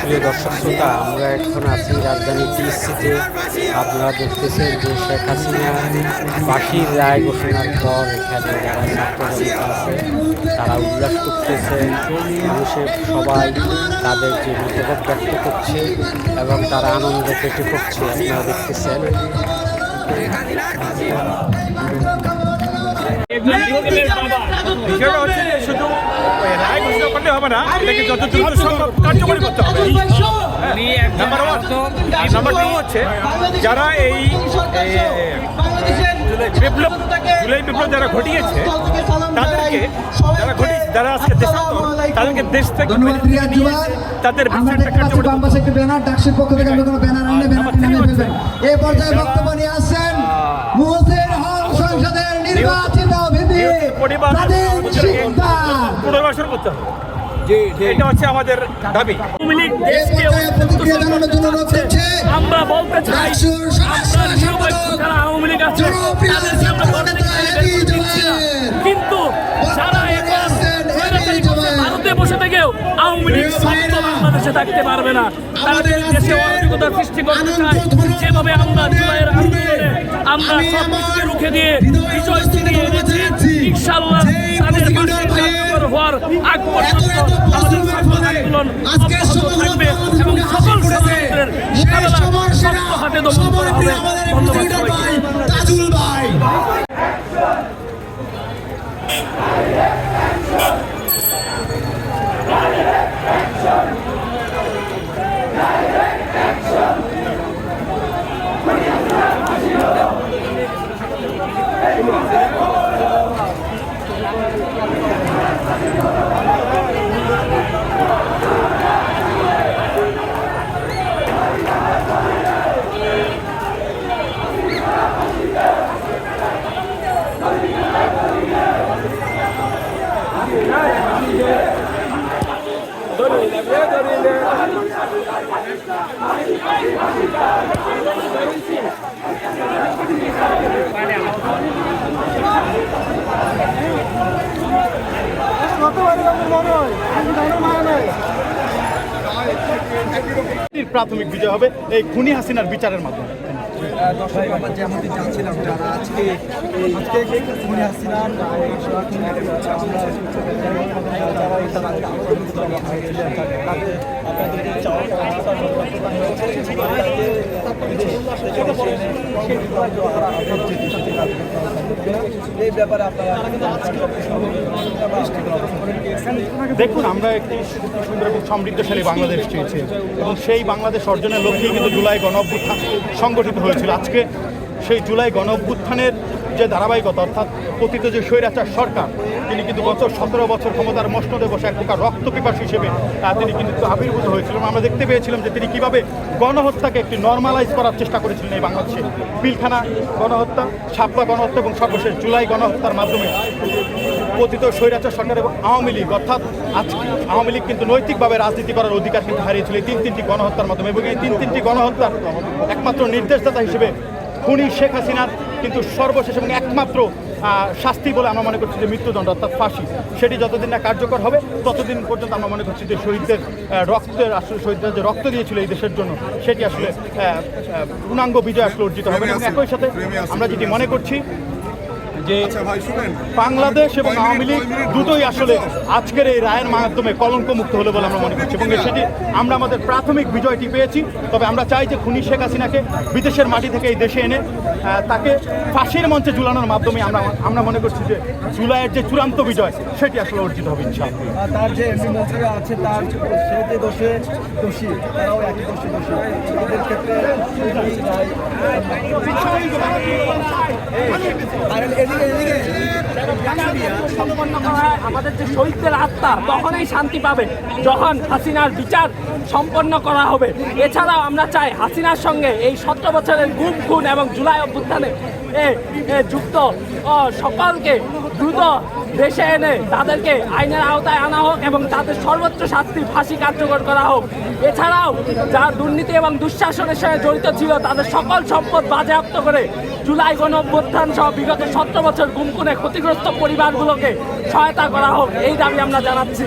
প্রিয় দর্শক শ্রোতা, আমরা এখন আছি রাজধানী টিএসসিতে আপনারা দেখতেছেন যে শেখ হাসিনা ফাঁসির রায় ঘোষণার পর এখানে যারা ছাত্র জনতা আছে, তারা উল্লাস করতেছে। মানুষের সবাই তাদের যে মতামত ব্যক্ত করছে এবং তারা আনন্দ পেটে করছে, আপনারা দেখতেছেন। বিষয়টা হচ্ছে শুধু রায় ঘোষণা করলে হবে না? এটাকে যত দ্রুত সম্ভব কার্যকরী করতে হবে। নাম্বার ওয়ান নাম্বার টু হচ্ছে যারা এই বিপ্লব জুলাই বিপ্লব যারা ঘটিয়েছে তাদেরকে যারা ঘটি যারা আজকে দেশাত্ম তাদেরকে দেশ থেকে তাদের একটি ব্যানার ডাকসির পক্ষ থেকে আমরা কোনো ব্যানার আনলে ব্যানারটি নামিয়ে ফেলবেন। এই পর্যায়ে বক্তব্য নিয়ে আসছেন মুহূর্তের সংসদের নির্বাচিত পুনর্বাসন করতে হবে। এটা হচ্ছে আমাদের দাবি। আমরা বলতে চাই যারা আওয়ামী লীগ আছে। কিন্তু যারা। ভারতে বসে থেকেও আওয়ামী লীগ বাংলাদেশে থাকতে পারবে না। তাদের আমাদের দেশে আজকে অরাজকতা সৃষ্টি করতে চায়। যেভাবে আমরা জুলাইয়ের আন্দোলনে আমরা আমি সব আমার কিছুকে রুখে দিয়ে বিজয় অবস্থানে এনেছি যে তাদের কার্যকর হওয়ার আগ পর্যন্ত আমাদের আন্দোলন অব্যাহত থাকবে এবং সকল ষড়যন্ত্রের মোকাবেলা শক্ত হাতে দমন করা হবে। ধন্যবাদ সবাইকে। ভাই, তাজুল প্রাথমিক বিজয় হবে এই খুনি হাসিনার বিচারের মাধ্যমে। দর্শক আমরা যেমনটি যারা আজকে আজকে ব্যাপারে আপনারা দেখুন, আমরা একটি সুন্দর এবং সমৃদ্ধশালী বাংলাদেশ চেয়েছি এবং সেই বাংলাদেশ অর্জনের লক্ষ্যেই কিন্তু জুলাই গণ সংগঠিত হয়েছিল। আজকে সেই জুলাই গণ অভ্যুত্থানের যে ধারাবাহিকতা, অর্থাৎ পতিত যে স্বৈরাচার সরকার, তিনি কিন্তু গত সতেরো বছর ক্ষমতার মসনদে বসে এক প্রকার রক্ত পিপাস হিসেবে তিনি কিন্তু আবির্ভূত হয়েছিলেন। আমরা দেখতে পেয়েছিলাম যে তিনি কীভাবে গণহত্যাকে একটি নর্মালাইজ করার চেষ্টা করেছিলেন এই বাংলাদেশে। পিলখানা গণহত্যা ছাপলা গণহত্যা এবং সর্বশেষ জুলাই গণহত্যার মাধ্যমে পতিত স্বৈরাচার সরকার এবং আওয়ামী লীগ, অর্থাৎ আজকে আওয়ামী লীগ কিন্তু নৈতিকভাবে রাজনীতি করার অধিকার কিন্তু হারিয়েছিল এই তিন তিনটি গণহত্যার মাধ্যমে। এবং এই তিন তিনটি গণহত্যার একমাত্র নির্দেশদাতা হিসেবে খুনি শেখ হাসিনার কিন্তু সর্বশেষ এবং একমাত্র শাস্তি বলে আমরা মনে করছি যে মৃত্যুদণ্ড, অর্থাৎ ফাঁসি। সেটি যতদিন না কার্যকর হবে, ততদিন পর্যন্ত আমরা মনে করছি যে শহীদদের রক্তের আসলে শহীদরা যে রক্ত দিয়েছিল এই দেশের জন্য, সেটি আসলে পূর্ণাঙ্গ বিজয় আসলে অর্জিত হবে এবং একই সাথে আমরা যেটি মনে করছি যে বাংলাদেশ এবং আওয়ামী লীগ দুটোই আসলে আজকের এই রায়ের মাধ্যমে কলঙ্ক মুক্ত হলো বলে আমরা মনে করছি এবং সেটি আমরা আমাদের প্রাথমিক বিজয়টি পেয়েছি তবে আমরা চাই যে খুনি শেখ হাসিনাকে বিদেশের মাটি থেকে এই দেশে এনে তাকে ফাঁসির মঞ্চে ঝুলানোর মাধ্যমে আমরা আমরা মনে করছি যে জুলাইয়ের যে চূড়ান্ত বিজয় সেটি আসলে অর্জিত হবে ইনশাআল্লাহ তার যে এমপি মন্ত্রীরা আছে তার সে যে দোষে দোষী তারাও একই দোষী দোষী এদের ক্ষেত্রে আর আমাদের যে শহীদদের আত্মা, তখনই শান্তি পাবে যখন হাসিনার বিচার সম্পন্ন করা হবে। এছাড়াও আমরা চাই হাসিনার সঙ্গে এই সতেরো বছরের গুম, খুন এবং জুলাই অভ্যুত্থানে যুক্ত সকলকে দ্রুত দেশে এনে তাদেরকে আইনের আওতায় আনা হোক এবং তাদের সর্বোচ্চ শাস্তি ফাঁসি কার্যকর করা হোক। এছাড়াও যারা দুর্নীতি এবং দুঃশাসনের সঙ্গে জড়িত ছিল, তাদের সকল সম্পদ বাজেয়াপ্ত করে জুলাই গণ সহ বিগত সতেরো বছর গুমকুনে ক্ষতিগ্রস্ত পরিবারগুলোকে সহায়তা করা হোক, এই দাবি আমরা জানাচ্ছি।